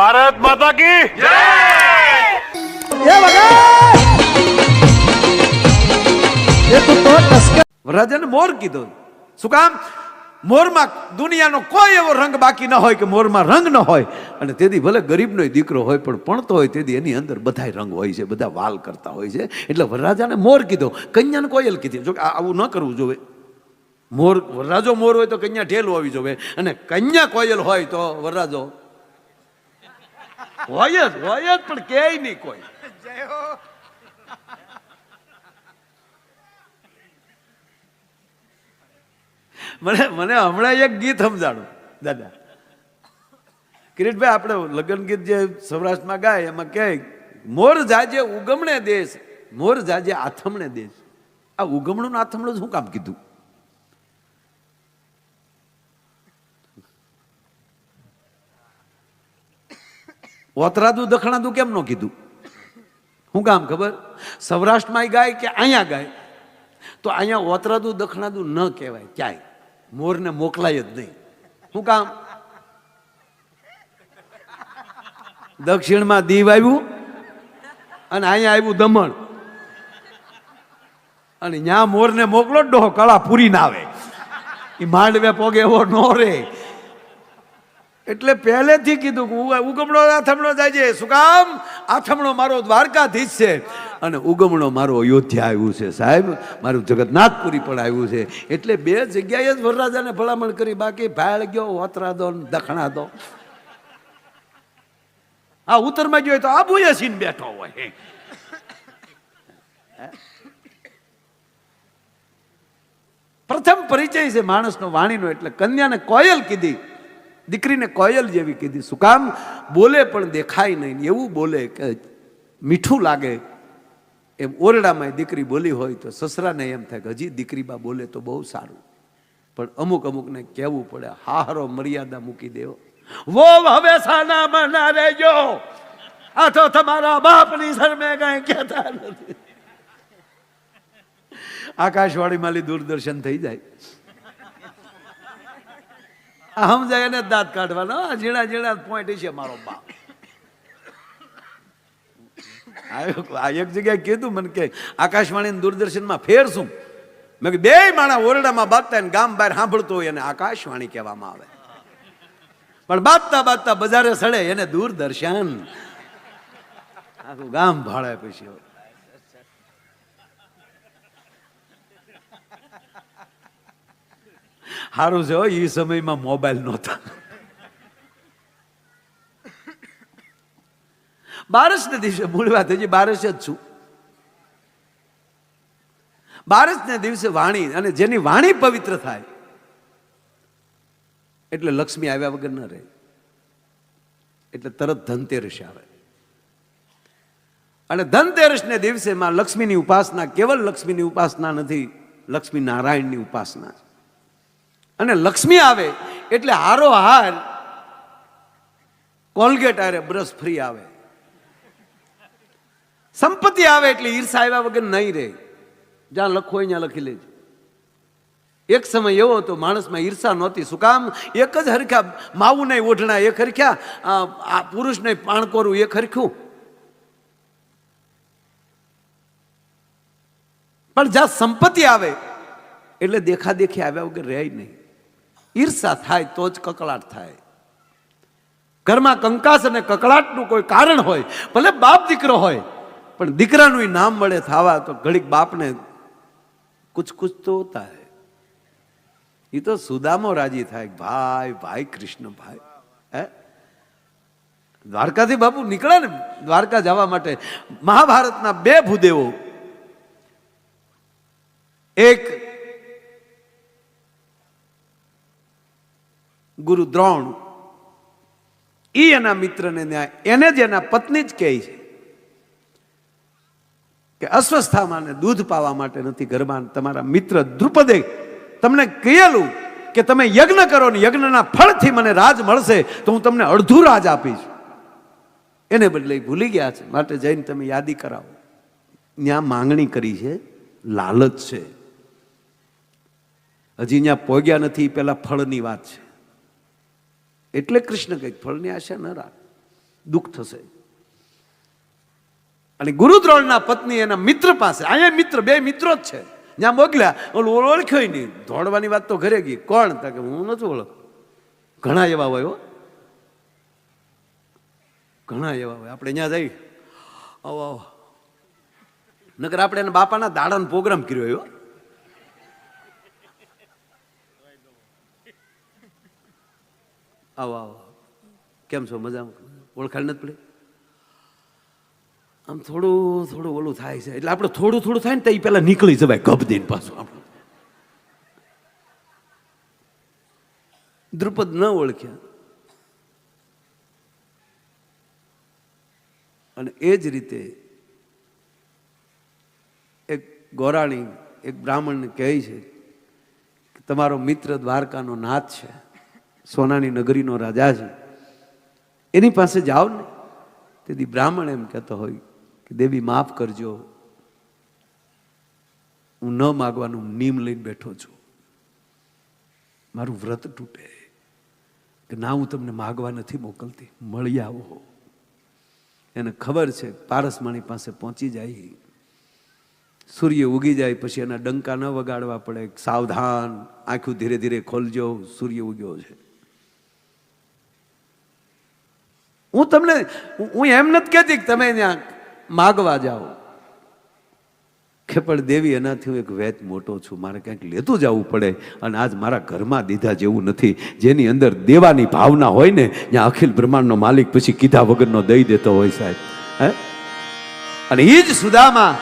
ભારત માતા કી વરરાજાને મોર કીધો. શું કામ? મોરમાં દુનિયાનો કોઈ એવો રંગ બાકી ન હોય કે મોરમાં રંગ ન હોય. અને તેથી ભલે ગરીબનો દીકરો હોય પણ પણતો હોય તેથી એની અંદર બધાય રંગ હોય છે બધા વાલ કરતા હોય છે. એટલે વરરાજાને મોર કીધો. કન્યાને કોયલ કીધી. જો આવું ન કરવું જોવે. મોર વરરાજો મોર હોય તો કન્યા ઢેલ હોવી જોવે. અને કન્યા કોયલ હોય તો વરરાજો હોય જ હોય જ પણ કે નહીં કોઈ. મને મને હમણાં એક ગીત સમજાણું દાદા. કિરીટભાઈ આપણે લગ્ન ગીત જે સૌરાષ્ટ્રમાં ગાય એમાં કહે મોર જાજે ઉગમણે દેશ મોર જાજે આથમણે દેશ. આ ઉગમણું ને આથમણું શું કામ કીધું? ઓતરાદું દખણાદું કેમ ન કીધું? શું કામ ખબર? સૌરાષ્ટ્રમાં ગાય કે અહીંયા ગાય? તો અહીંયા ઓતરાદું દખણાદું ન કહેવાય, ક્યાંય. મોરને મોકલાય જ નહીં. શું કામ? દક્ષિણમાં દીવ આવ્યું અને અહીંયા આવ્યું દમણ. અને ત્યાં મોરને મોકલો, ડોહો કળા પૂરી ના આવે. એ માંડવે પોગે એવો નો રે. એટલે પહેલેથી કીધું કે ઉગમણો આથમણો જાય છે. શું કામ? આથમણો મારો દ્વારકાધીશ છે. અને ઉગમણો મારો અયોધ્યા આવ્યું છે, સાહેબ. મારું જગન્નાથપુરી પણ આવ્યું છે. એટલે બે જગ્યાએ જ વરરાજાને ભલામણ કરી. બાકી ભાળ ગયો ઓતરા દો દખણા દો. આ ઉત્તરમાં ગયો તો આબુ સીન બેઠો હોય. પ્રથમ પરિચય છે માણસનો વાણીનો. એટલે કન્યાને કોયલ કીધી. દીકરીને કોયલ જેવી કીધી. શું કામ? બોલે પણ દેખાય નહીં. એવું બોલે કે મીઠું લાગે. એમ ઓરડામાં દીકરી બોલી હોય તો સસરાને એમ થાય કે હજી દીકરી બા બોલે તો બહુ સારું. પણ અમુક અમુકને કહેવું પડે હારો મર્યાદા મૂકી દેવો. વો હવે સાના બના રહેજો. આ તો તમારા બાપની શરમે કઈ કહેતા નથી. આકાશવાણીમાં દૂરદર્શન થઈ જાય. સમજાય એને દાંત કાઢવાનો. ઝીણા ઝીણા પોઈન્ટ છે મારો બાપ. એક જગ્યાએ કીધું મને કે આકાશવાણી દૂરદર્શનમાં ફેર શું મેં કીધું બે માણા ઓરડામાં બાંધતા ગામ બહાર સાંભળતો હોય એને આકાશવાણી કહેવામાં આવે. પણ બાંધતા બાંધતા બજારે સડે એને દૂરદર્શન. આખું ગામ ભાડે પછી સારું છે એ સમયમાં મોબાઈલ નહોતા. બારસને દિવસે મૂળ વાત, હજી બારસ જ છું. બારસને દિવસે વાણી, અને જેની વાણી પવિત્ર થાય, એટલે લક્ષ્મી આવ્યા વગર ન રહે. એટલે તરત ધનતેરસ આવે. અને ધનતેરસને દિવસે માં લક્ષ્મીની ઉપાસના, કેવલ લક્ષ્મીની ઉપાસના નથી, લક્ષ્મી નારાયણની ઉપાસના છે. અને લક્ષ્મી આવે, એટલે હારો હાર કોલગેટ આરે બ્રશ ફ્રી આવે. સંપત્તિ આવે એટલે ઈર્ષા આવ્યા વગર નહીં રહે. જ્યાં લખો હોય ત્યાં લખી લેજો. એક સમય એવો હતો, માણસમાં ઈર્ષા નહોતી. શું કામ? એક જ હરખ્યા, માવું નહીં, ઓઢણા એક હરખ્યા, આ આ નહીં, પાણકોરું એક હરખ્યું. પણ જ્યાં સંપત્તિ આવે, એટલે દેખાદેખી આવ્યા વગર રહે નહીં. ઈર્ષા થાય તો જ કકળાટ થાય. ઘરમાં કંકાસ અને કકળાટનું કોઈ કારણ હોય, ભલે બાપ દીકરો હોય, પણ દીકરાનું એ નામ મળે થાવા તો ઘડીક બાપને કુછ કુછ તો હોતા એ તો સુદામો રાજી થાય, ભાઈ ભાઈ કૃષ્ણ ભાઈ. હે? દ્વારકાથી બાપુ નીકળે ને દ્વારકા જવા માટે, મહાભારતના બે ભૂદેવો. એક ગુરુ દ્રોણ. એ એના મિત્રને ન્યાય. એને જ એના પત્ની જ કહે છે કે અસ્વસ્થામાંને દૂધ પાવા માટે નથી ગરબા તમારા મિત્ર દ્રુપદે તમને કહેલું કે તમે યજ્ઞ કરો ને યજ્ઞના ફળથી મને રાજ મળશે તો હું તમને અડધું રાજ આપીશ. એને બદલે ભૂલી ગયા છે. માટે જઈને તમે યાદી કરાવો. ત્યાં માંગણી કરી છે, લાલચ છે. હજી ત્યાં પોગ્યા નથી પેલા ફળની વાત છે. એટલે કૃષ્ણ કંઈક ફળની આશા ન રાખ. દુઃખ થશે. અને ગુરુદ્રોણના પત્ની એના મિત્ર પાસે, અહીંયા મિત્ર, બે મિત્રો જ છે. જ્યાં મોકલ્યા, ઓલું ઓળખ્યો નહીં. દોડવાની વાત તો ઘરે ગઈ. કોણ? કે હું નથી ઓળખ. ઘણા એવા હોય ઘણા એવા હોય. આપણે ત્યાં જઈ આવો આવો. નકર આપણે એના બાપાના દાડાનો પ્રોગ્રામ કર્યો એવો આવો આવો કેમ છો? મજામાં? ઓળખાણ નથી પડી? આમ થોડું થોડું ઓલું થાય છે. એટલે આપણે થોડું થોડું થાય ને તો એ પહેલાં નીકળી જવાય ગભ દઈને પાછું આપણે. દ્રુપદ ન ઓળખ્યા. અને એ જ રીતે એક ગોરાણી, એક બ્રાહ્મણને કહે છે કે તમારો મિત્ર દ્વારકાનો નાથ છે. સોનાની નગરીનો રાજા છે. એની પાસે જાઓ ને. તેથી બ્રાહ્મણ એમ કહેતો હોય કે, દેવી, માફ કરજો. હું ન માગવાનું નિયમ લઈને બેઠો છું. મારું વ્રત તૂટે. કે ના, હું તમને માગવા નથી મોકલતી. મળી આવો એને ખબર છે, પારસમાણી પાસે પહોંચી જાય. સૂર્ય ઉગી જાય, પછી એના ડંકા ન વગાડવા પડે. સાવધાન આંખું ધીરે ધીરે ખોલજો. સૂર્ય ઉગ્યો છે. હું તમને, હું- એમ નથી કહેતી કે તમે ત્યાં માગવા જાઓ. કે પણ દેવી એનાથી હું એક વેત મોટો છું. મારે કંઈક લેતું જવું પડે અને આજ મારા ઘરમાં દીધા જેવું નથી. જેની અંદર દેવાની ભાવના હોય ને, ત્યાં અખિલ બ્રહ્માંડનો માલિક પછી કીધા વગરનો દઈ દેતો હોય સાહેબ. હે? અને એ જ સુદામાં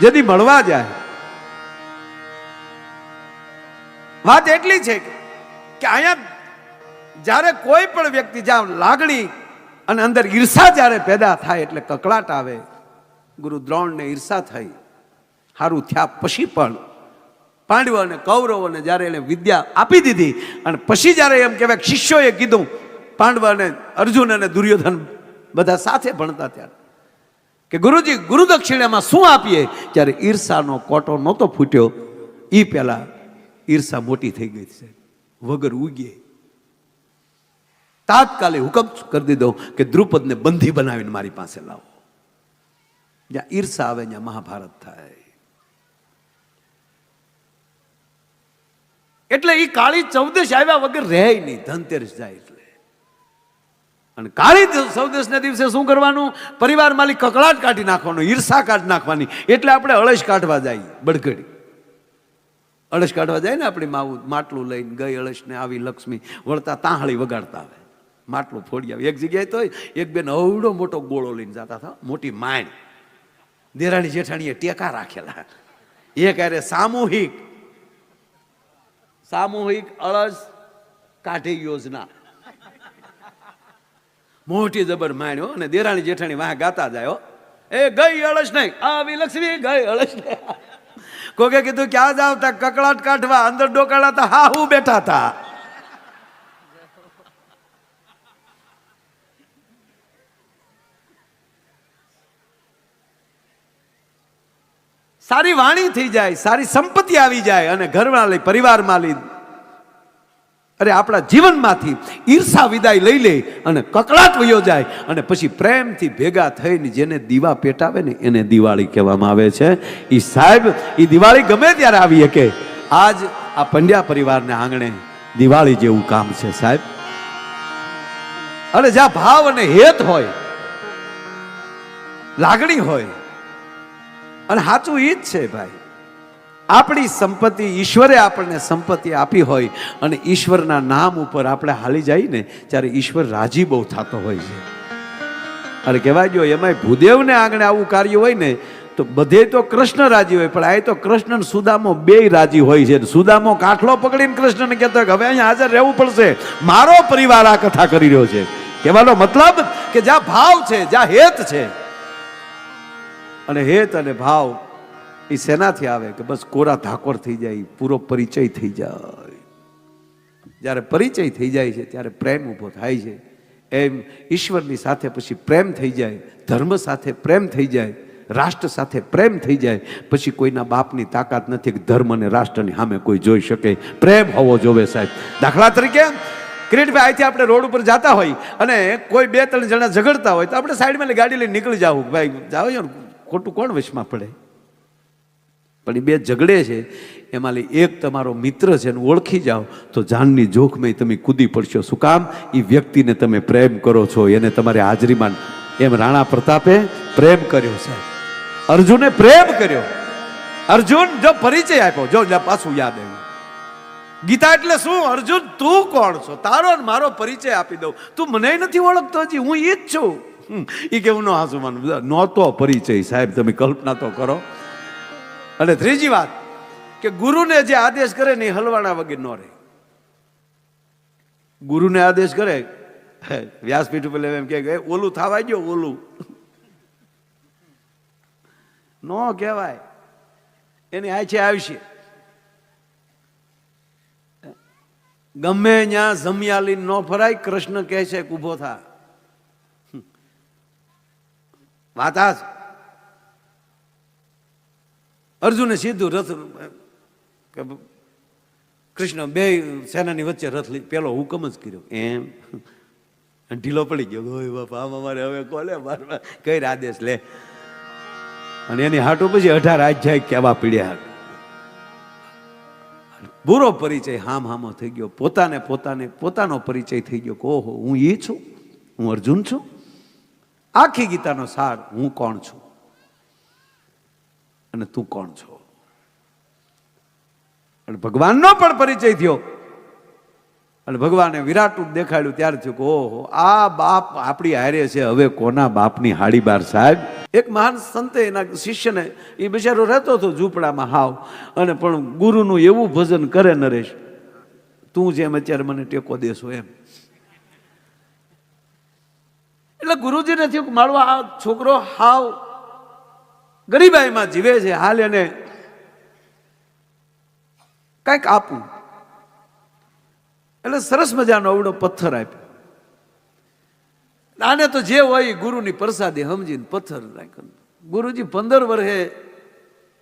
જદી મળવા જાય. વાત એટલી છે કે અહીંયા જ્યારે કોઈ પણ વ્યક્તિ, જ્યાં લાગણી અને અંદર ઈર્ષા જ્યારે પેદા થાય એટલે કકળાટ આવે, ગુરુ દ્રોણને ઈર્ષા થઈ. સારું થયા પછી પણ પાંડવ અને કૌરવોને જ્યારે એને વિદ્યા આપી દીધી અને પછી જ્યારે એમ કહેવાય શિષ્યોએ કીધું, પાંડવ અને અર્જુન અને દુર્યોધન બધા સાથે ભણતા ત્યારે કે ગુરુજી ગુરુદક્ષિણામાં શું આપીએ? ત્યારે ઈર્ષાનો કોટો નહોતો ફૂટ્યો. એ પહેલાં ઈર્ષા મોટી થઈ ગઈ છે. વગર ઉગીએ તાત્કાલિક હુકમ કરી દીધો કે દ્રુપદને બંધી બનાવીને મારી પાસે લાવો. જ્યાં ઈર્ષા આવે, ત્યાં મહાભારત થાય. એટલે એ કાળી ચૌદશ આવ્યા વગર રહે નહીં, ધનતેરસ જાય એટલે. અને કાળી ચૌદશના દિવસે શું કરવાનું? પરિવાર માલિક કકળાટ કાઢી નાખવાનો, ઈર્ષા કાઢી નાખવાની. એટલે આપણે અળશ કાઢવા જઈએ બળગડી. અળશ કાઢવા જાય ને આપણી માવું, માટલું લઈને ગઈ અળશને આવી લક્ષ્મી, વળતા તાહળી વગાડતા આવે. માટલું ફોડી આવે. એક જગ્યાએ તો એક બેન અવડો મોટો ગોળો લઈને જતા હતા, મોટી માણ. દેરાણી જેઠાણીએ ટેકા રાખેલા. એ ક્યારે સામૂહિક સામૂહિક અળસ કાઢી યોજના. મોટી જબર માણ્યો અને દેરાણી જેઠાણી વાહ ગાતા જાય એ ગઈ અળસ નહીં, આવી લક્ષ્મી ગઈ અળસ નહીં. કોકે કીધું ક્યાં જાવ તા કકડાટ કાઢવા, અંદર ડોકાળા હતા હા હું બેઠા હતા. સારી વાણી થઈ જાય, સારી સંપત્તિ આવી જાય અને ઘરમાં લઈ, પરિવારમાં લઈ. અરે, આપણા જીવનમાંથી ઈર્ષા વિદાય લઈ લે અને કકળાટ વયો જાય અને પછી પ્રેમથી ભેગા થઈને જેને દીવા પેટાવે ને એને દિવાળી કહેવામાં આવે છે. એ સાહેબ એ દિવાળી ગમે ત્યારે આવી શકે આજ આ પંડ્યા પરિવારને આંગણે દિવાળી જેવું કામ છે સાહેબ. અને જ્યાં ભાવ અને હેત હોય, લાગણી હોય અને સાચું એ જ છે ભાઈ. આપણી સંપત્તિ, ઈશ્વરે આપણને સંપત્તિ આપી હોય અને ઈશ્વરના નામ ઉપર આપણે હાલી જઈએ ને ત્યારે ઈશ્વર રાજી બહુ થતો હોય છે. અને કહેવાય જો એમાંય ભૂદેવને આંગણે આવું કાર્ય હોય ને, તો બધે તો કૃષ્ણ રાજી હોય, પણ આ તો કૃષ્ણ સુદામો બે રાજી હોય છે. સુદામો કાઠલો પકડીને કૃષ્ણને કહેતો કે હવે અહીંયા હાજર રહેવું પડશે. મારો પરિવાર આ કથા કરી રહ્યો છે. કહેવાનો મતલબ કે જ્યાં ભાવ છે, જ્યાં હેત છે અને હેત અને ભાવ એ શેનાથી આવે કે બસ કોરા ધાકોર થઈ જાય, પૂરો પરિચય થઈ જાય. જ્યારે પરિચય થઈ જાય છે, ત્યારે પ્રેમ ઊભો થાય છે. એમ ઈશ્વરની સાથે પછી પ્રેમ થઈ જાય, ધર્મ સાથે પ્રેમ થઈ જાય, રાષ્ટ્ર સાથે પ્રેમ થઈ જાય, પછી કોઈના બાપની તાકાત નથી કે ધર્મ અને રાષ્ટ્રની સામે કોઈ જોઈ શકે. પ્રેમ હોવો જોવે સાહેબ. દાખલા તરીકે, કિરીટભાઈ, અહીંથી આપણે રોડ ઉપર જતા હોય અને કોઈ બે ત્રણ જણા ઝઘડતા હોય તો આપણે સાઈડમાં ગાડી લઈને નીકળી જાવ. ભાઈ જાવ ને? ખોટું કોણ વશમાં પડે? પણ એ બે ઝઘડે છે, એમાં એક તમારો મિત્ર છે, એને ઓળખી જાઓ, તો જાનની જોખમે તમે કૂદી પડશો. શું કામ? એ વ્યક્તિને તમે પ્રેમ કરો છો, એને તમારી હાજરીમાં એમ રાણા પ્રતાપે પ્રેમ કર્યો છે અર્જુને પ્રેમ કર્યો. અર્જુન, જો પરિચય આપ્યો, જો પાછું યાદ આવ્યું. ગીતા એટલે શું? અર્જુન, તું કોણ છો? તારો મારો પરિચય આપી દઉં. તું મને નથી ઓળખતો હજી, હું ઈ જ છું. ઈ કે હું ન હાસુ માનું. નહોતો પરિચય, સાહેબ, તમે કલ્પના તો કરો. અને ત્રીજી વાત, કે ગુરુને જે આદેશ કરે ને એ હલવાણા વગર ન રહે. ગુરુને આદેશ કરે વ્યાસપીઠ ઉપર એમ કે ઓલું થવા ગયો, ઓલું. નો કહેવાય. એની આછે આવશે. ગમે ત્યાં જમ્યાલી ન ફરાય, કૃષ્ણ કહે છે કે ઊભો થા. વાત આ છે. અર્જુને સીધું રથ કૃષ્ણ બે સેનાની વચ્ચે રથ લઈ, પેલો હુકમ જ કર્યો. એમ. ઢીલો પડી ગયો. ઓય બાપા, આમ અમારે હવે કોલે મારવા? કઈ આદેશ લે? અને એની હાટો પછી અઢાર અધ્યાય કેવા પીડ્યા બુરો પરિચય હામ હામો થઈ ગયો. પોતાને પોતાને પોતાનો પરિચય થઈ ગયો ઓહો, હું એ છું? હું અર્જુન છું? આખી ગીતાનો સાર હું કોણ છું? અને તું કોણ છો? અને ભગવાનનો પણ પરિચય થયો. અને ભગવાને વિરાટ દેખાડ્યું, ત્યારે થયું કે ઓહો, આ બાપ આપણી હારે છે, હવે કોના બાપની હાડી બાર સાહેબ? એક મહાન સંતે એના શિષ્યને, એ બિચારો રહેતો હતો ઝૂંપડામાં હાવ, અને પણ ગુરુનું એવું ભજન કરે નરેશ, તું જેમ અત્યારે મને ટેકો દેશો એમ. એટલે ગુરુજીને થયું મારો આ છોકરો હાવ ગરીબાઈમાં જીવે છે, હાલ એને કંઈક આપું. એટલે સરસ મજાનો અવડો પથ્થર આપ્યો. આને તો જે હોય ગુરુની પ્રસાદી સમજીને પથ્થર રાખ્યો ગુરુજી પંદર વર્ષે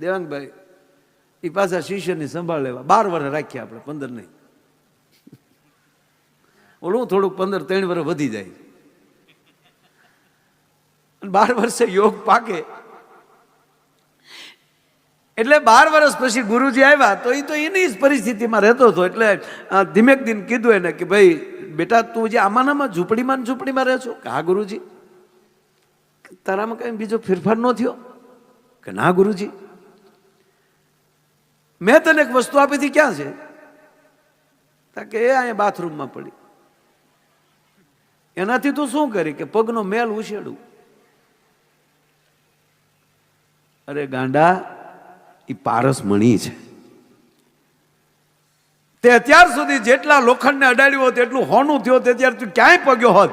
દેવાંગભાઈ એ પાછા શિષ્યની સંભાળ લેવા. બાર વર્ષ રાખ્યા આપણે, પંદર નહીં. ઓલું થોડુંક પંદર ત્રણ વર્ષ વધી જાય. બાર વર્ષે યોગ પાકે. એટલે બાર વર્ષ પછી ગુરુજી આવ્યા તો એ તો એની જ પરિસ્થિતિમાં રહેતો હતો. એટલે ધીમેક દિન કીધું એને કે ભાઈ, બેટા, તું જે આમાનામાં ઝૂંપડીમાં ઝૂંપડીમાં રહે છો? કે હા, ગુરુજી. તારામાં કઈ બીજો ફેરફાર ન થયો? કે ના, ગુરુજી. મેં તને એક વસ્તુ આપી હતી, ક્યાં છે? કે એ અહીંયા બાથરૂમમાં પડી. એનાથી તું શું કરી? કે પગનો મેલ ઉછેડું. અરે ગાંડા એ પારસ મણી છે. તે અત્યાર સુધી જેટલા લોખંડને અડાડ્યું હોત, એટલું હોનું થયો તે ત્યારે તું ક્યાંય પગ્યો હોત?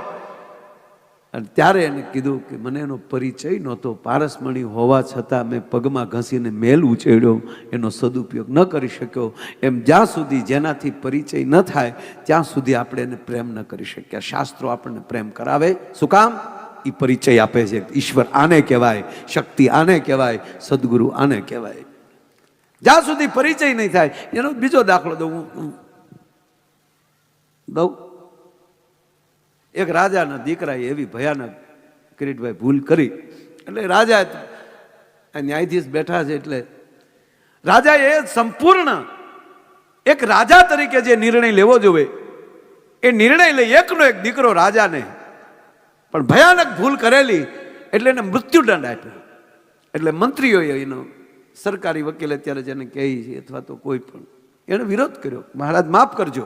અને ત્યારે એને કીધું કે મને એનો પરિચય નહોતો પારસમણી હોવા છતાં મેં પગમાં ઘસીને મેલ ઉછેડ્યો એનો સદુપયોગ ન કરી શક્યો. એમ જ્યાં સુધી જેનાથી પરિચય ન થાય, ત્યાં સુધી આપણે એને પ્રેમ ન કરી શક્યા. શાસ્ત્રો આપણને પ્રેમ કરાવે. શું કામ? એ પરિચય આપે છે. ઈશ્વર આને કહેવાય, શક્તિ આને કહેવાય, સદગુરુ આને કહેવાય. જ્યાં સુધી પરિચય નહીં થાય, એનો બીજો દાખલો દઉં હું- દઉં? એક રાજાના દીકરાએ એવી ભયાનક કિરીટભાઈ ભૂલ કરી. એટલે રાજા ન્યાયાધીશ બેઠા છે એટલે રાજા એ સંપૂર્ણ એક રાજા તરીકે જે નિર્ણય લેવો જોઈએ એ નિર્ણય લઈ એકનો એક દીકરો રાજાને પણ ભયાનક ભૂલ કરેલી એટલે એને મૃત્યુદંડ આપ્યો. એટલે મંત્રીઓએ એનો સરકારી વકીલ અત્યારે જેને કહે છે, અથવા તો કોઈ પણ, એણે વિરોધ કર્યો. મહારાજ, માફ કરજો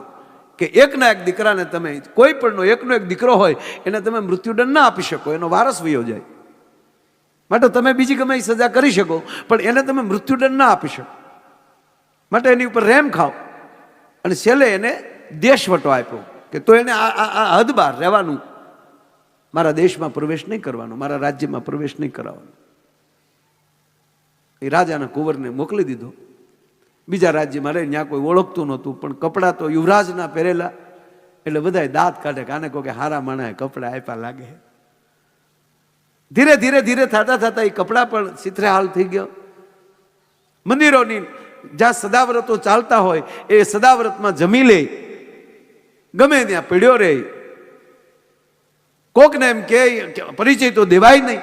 કે એકના એક દીકરાને તમે, કોઈ પણનો એકનો એક દીકરો હોય, એને તમે મૃત્યુદંડ ના આપી શકો, એનો વારસ વયો જાય. માટે તમે બીજી ગમે એ સજા કરી શકો, પણ એને તમે મૃત્યુદંડ ના આપી શકો. માટે એની ઉપર રેમ ખાઓ અને છેલ્લે એને દેશવટો આપ્યો કે તો એને આ હદ બહાર રહેવાનું મારા દેશમાં પ્રવેશ નહીં કરવાનો, મારા રાજ્યમાં પ્રવેશ નહીં કરાવવાનો. એ રાજાના કુંવરને મોકલી દીધો. બીજા રાજ્યમાં રહી, ત્યાં કોઈ ઓળખતું નહોતું, પણ કપડાં તો યુવરાજના પહેરેલા. એટલે બધાએ દાંત કાઢે, કાને કહો કે હારા માણાએ કપડાં આપ્યા લાગે. ધીરે ધીરે ધીરે થતા થતા એ કપડાં પણ સિથરે હાલ થઈ ગયો. મંદિરોની જ્યાં સદાવ્રતો ચાલતા હોય, એ સદાવ્રતમાં જમી લે. ગમે ત્યાં પીડ્યો રહે. કોકને એમ કે પરિચય તો દેવાય નહીં.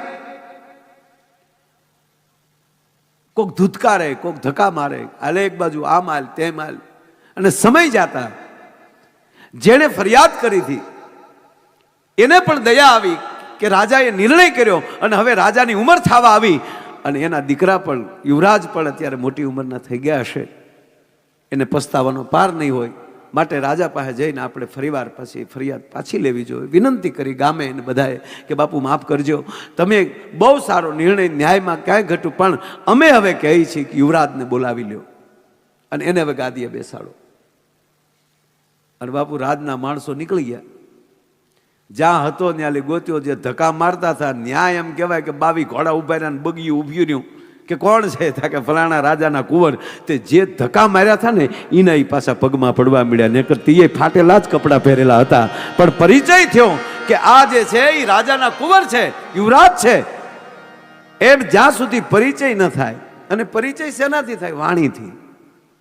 કોક ધૂતકારે, કોક ધક્કા મારે, હાલે એક બાજુ આમ હાલ, તેમ હાલ. અને સમય જાતા જેણે ફરિયાદ કરી હતી, એને પણ દયા આવી કે રાજાએ નિર્ણય કર્યો અને હવે રાજાની ઉંમર થવા આવી. અને એના દીકરા પણ, યુવરાજ પણ અત્યારે મોટી ઉંમરના થઈ ગયા હશે. એને પસ્તાવાનો પાર નહીં હોય. માટે રાજા પાસે જઈને આપણે ફરીવાર પછી ફરિયાદ પાછી લેવી જોઈએ. વિનંતી કરી ગામે એને બધાએ કે બાપુ માફ કરજો. તમે બહુ સારો નિર્ણય ન્યાયમાં ક્યાંય ઘટ્યું, પણ અમે હવે કહીએ છીએ કે યુવરાજને બોલાવી લ્યો અને એને હવે ગાદીએ બેસાડો. અને બાપુ રાજના માણસો નીકળી ગયા. જ્યાં હતો ત્યાં ગોત્યો, જે ધક્કા મારતા હતા, ન્યાય એમ કહેવાય કે બાવી ઘોડા ઊભા રહ્યા બગીયું ઊભ્યું રહ્યું. કે કોણ છે? કે ફલાણા રાજાના કુંવર. તે જે ધક્કા માર્યા હતા ને એના એ પાછા પગમાં પડવા મળ્યા ને તે ફાટેલા જ કપડાં પહેરેલા હતા. પણ પરિચય થયો કે આ જે છે એ રાજાના કુંવર છે, યુવરાજ છે. એમ જ્યાં સુધી પરિચય ન થાય, અને પરિચય શેનાથી થાય? વાણીથી.